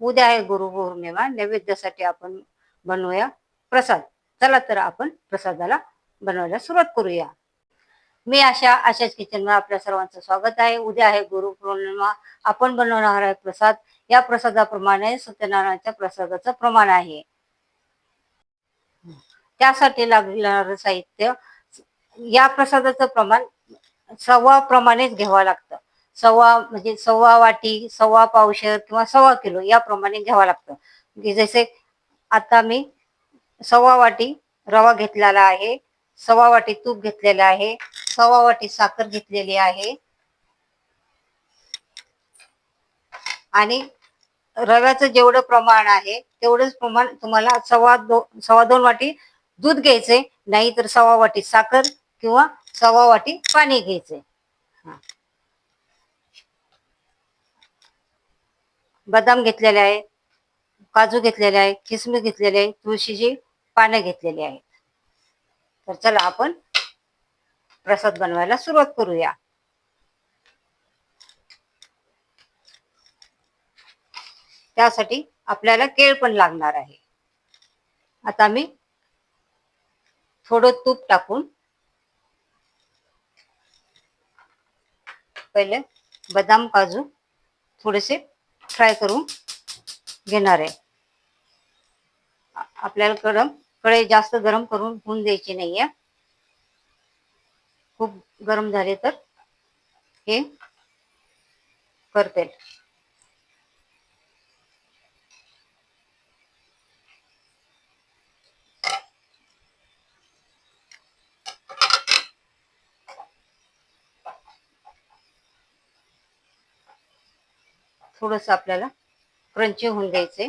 उद्या आहे गुरुपौर्णिमा नैवेद्यासाठी आपण बनवूया प्रसाद. चला तर आपण प्रसादाला बनवायला सुरुवात करूया. मी आशा आशाच किचनवर आपल्या सर्वांचं स्वागत आहे. उद्या आहे गुरुपौर्णिमा आपण बनवणार आहे प्रसाद. या प्रसादाप्रमाणे सत्यनारायणच्या प्रसादाचं प्रमाण आहे. त्यासाठी लागणारं साहित्य या प्रसादाचं प्रमाण सव्वा प्रमाणेच घ्यावं लागतं. सव्वा म्हणजे सव्वा वाटी सव्वा पावशर किंवा सव्वा किलो याप्रमाणे घ्यावं लागतं. म्हणजे जसे आता मी सव्वा वाटी रवा घेतलेला आहे सव्वा वाटी तूप घेतलेला आहे सव्वा वाटी साखर घेतलेली आहे आणि रव्याचं जेवढं प्रमाण आहे तेवढंच प्रमाण तुम्हाला सव्वा दो सव्वा दोन वाटी दूध घ्यायचे नाही तर सव्वा वाटी साखर किंवा सव्वा वाटी पाणी घ्यायचे बदाम घेतलेले आहे काजू घेतलेले आहे किसमिस घेतलेले आहे तुळशीची पानं घेतलेली आहेत. तर चला आपण प्रसाद बनवायला सुरुवात करूया. त्यासाठी आपल्याला केळ पण लागणार आहे. आता मी थोडं तूप टाकून पहिले बदाम काजू थोडेसे फ्राय करून घेणार आहे. आपल्याला गरम कढई जास्त गरम करून होऊन द्यायची नाहीये. खूप गरम झाले तर हे करते. थोडस आपल्याला क्रंची होऊन द्यायचे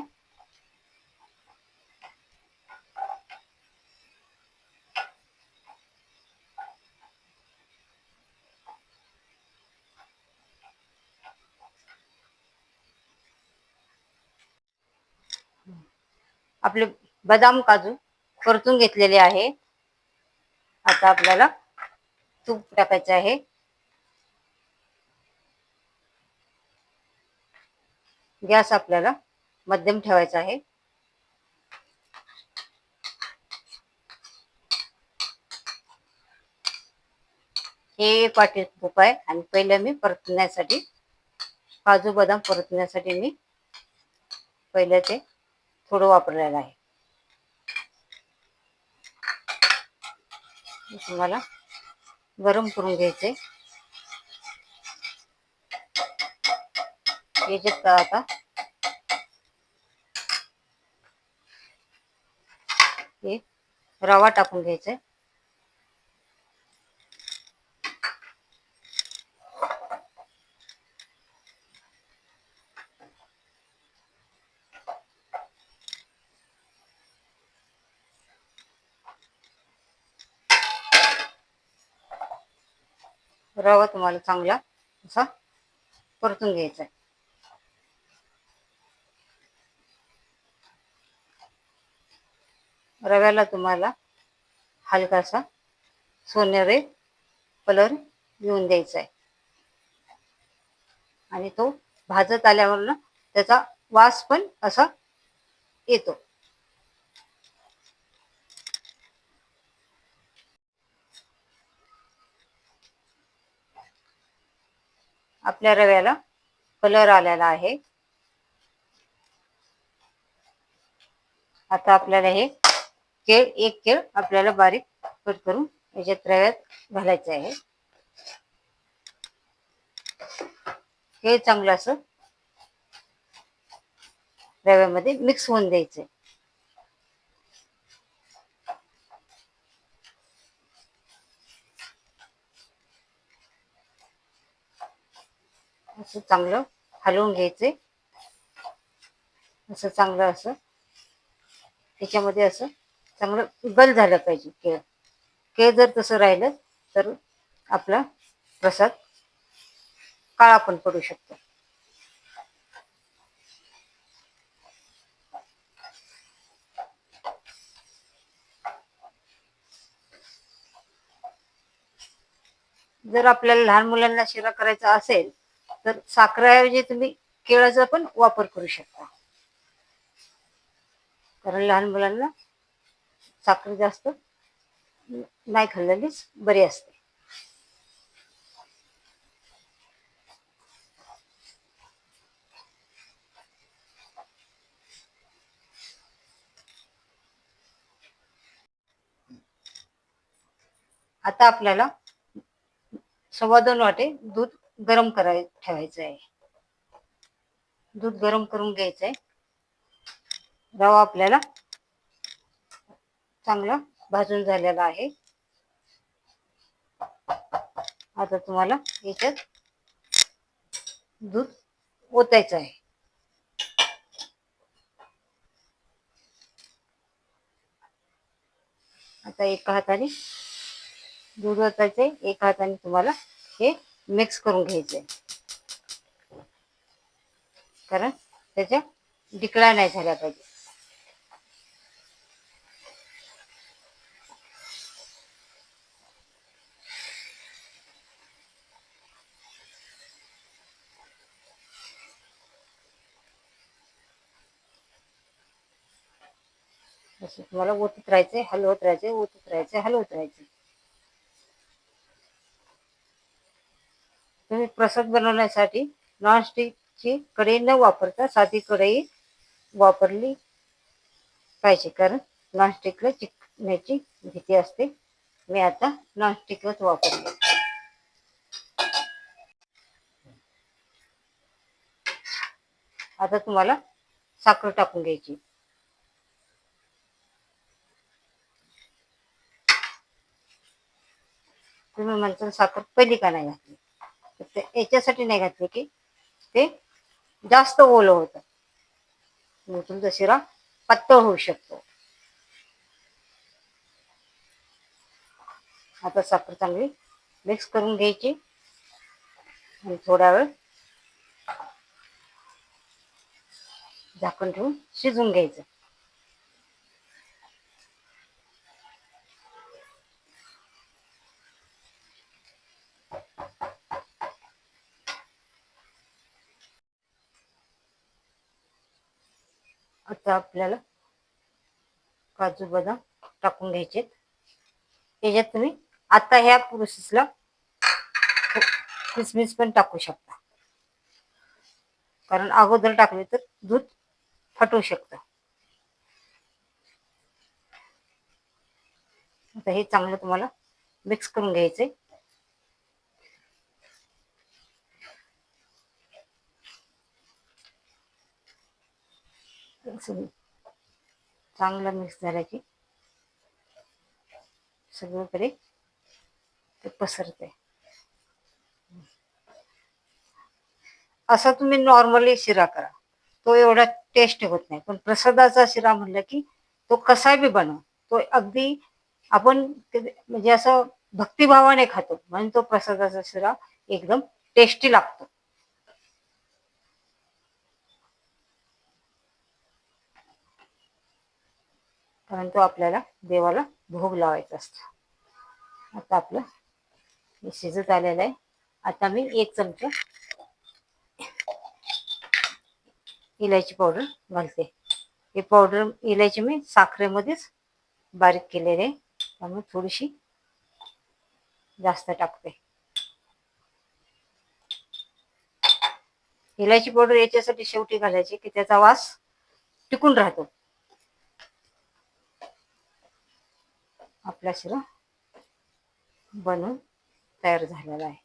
आपले बदाम काजू परतून घेतलेले आहे आता आपल्याला तूप टाकायचं आहे. गॅस आपल्याला मध्यम ठेवायचा आहे. हे एक वाटी तूप आहे आणि पहिलं मी परतण्यासाठी काजू बदाम परतण्यासाठी मी पहिलं ते थोडं वापरलेलं आहे. तुम्हाला गरम करून घ्यायचे याच्यात आता. हे रवा टाकून घ्यायचा रवा तुम्हाला चांगला असा परतून घ्यायचा आहे रव्याला तुम्हाला हलकासा सोनेरी कलर येऊन द्यायचा आहे. आणि तो भाजत आल्यावर त्याचा वास पण असा येतो. आपल्या रव्याला कलर आलेला आहे. आता आपल्याला हे केळ एक केळ आपल्याला बारीक कट करून याच्यात रव्यात घालायचं आहे. केळ चांगलं असं रव्यामध्ये मिक्स होऊन द्यायचं असं चांगलं हलवून घ्यायचे असं चांगलं असं. त्याच्यामध्ये असं चांगलं गल झालं पाहिजे केळ. केळ जर तसं राहिलं तर आपला प्रसाद काळा पण पडू शकतो. जर आपल्याला लहान मुलांना शिरा करायचा असेल तर साखरेऐवजी तुम्ही केळाचा पण वापर करू शकता. कारण लहान मुलांना साखर जास्त नाही खाल्लेलीच बरी असते. आता आपल्याला सव्वा दोन वाटे दूध गरम कराय ठेवायचं आहे. दूध गरम करून घ्यायचं आहे. रवा आपल्याला चांगला भाजून झालेला आहे. आता तुम्हाला याच्यात दूध ओतायचं आहे. आता एका हाताने दूध ओतायचंय एका हाताने तुम्हाला हे मिक्स करून घ्यायचंय. कारण त्याच्या डिकळा नाही झाल्या पाहिजे. असं तुम्हाला ओतत राहायचंय हलवत राहायचंय ओतत राहायचंय हलवत राहायचंय. तुम्ही प्रसाद बनवण्यासाठी नॉनस्टिकची कढई न वापरता साधी कढई वापरली पाहिजे कारण नॉनस्टिकला चिकण्याची भीती असते. मी आता नॉनस्टिकलाच वापरले आता तुम्हाला साखर टाकून घ्यायची. तुम्ही म्हणता साखर पहिली का नाही घातली? तर ते याच्यासाठी नाही घातली की ते जास्त ओलं होतं. मग तुमचा शिरा पातळ होऊ शकतो. आता साखर चांगली मिक्स करून घ्यायची. आणि थोडा वेळ झाकण ठेवून शिजून घ्यायचं. आता आपल्याला काजू बदाम टाकून घ्यायचे त्याच्यात तुम्ही आता ह्या प्रोसेसला किसमिस पण टाकू शकता. कारण अगोदर टाकले तर दूध फटू शकतं. आता हे चांगलं तुम्हाला मिक्स करून घ्यायचंय. चांगला मिक्स झालं की सगळीकडे ते पसरते. असा तुम्ही नॉर्मली शिरा करा. तो एवढा टेस्ट होत नाही. पण प्रसादाचा शिरा म्हणलं की तो कसा बी बनव. तो अगदी आपण म्हणजे असं भक्तिभावाने खातो. म्हणून तो प्रसादाचा शिरा एकदम टेस्टी लागतो. कारण तो आपल्याला देवाला भोग लावायचा असतो. आता आपलं हे शिजत आलेलं आहे. आता मी एक चमचा इलायची पावडर घालते. हे पावडर इलायची मी साखरेमध्येच बारीक केलेले आहे. त्यामुळे थोडीशी जास्त टाकते. इलायची पावडर याच्यासाठी शेवटी घालायची की त्याचा वास टिकून राहतो. आपला शिरा बनून तयार झालेला आहे.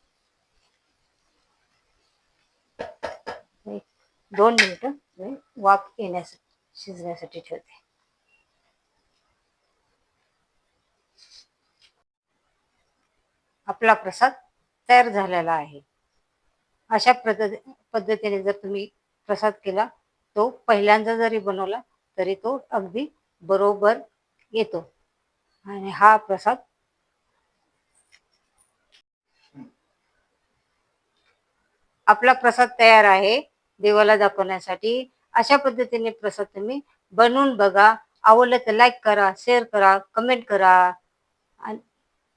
एक दोन मिनिटं मी वाफ येण्यासाठी शिजण्यासाठी ठेवते. आपला प्रसाद तयार झालेला आहे. अशा पद्धती पद्धतीने जर तुम्ही प्रसाद केला तो पहिल्यांदा जरी बनवला तरी तो अगदी बरोबर येतो. आणि हा प्रसाद. आपला प्रसाद तयार आहे देवाला दाखवण्यासाठी. अशा पद्धतीने प्रसाद तुम्ही बनवून बघा. आवडलं तर लाईक करा शेअर करा कमेंट करा. आणि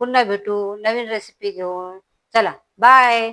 पुन्हा भेटू नवीन रेसिपी घेऊन. चला बाय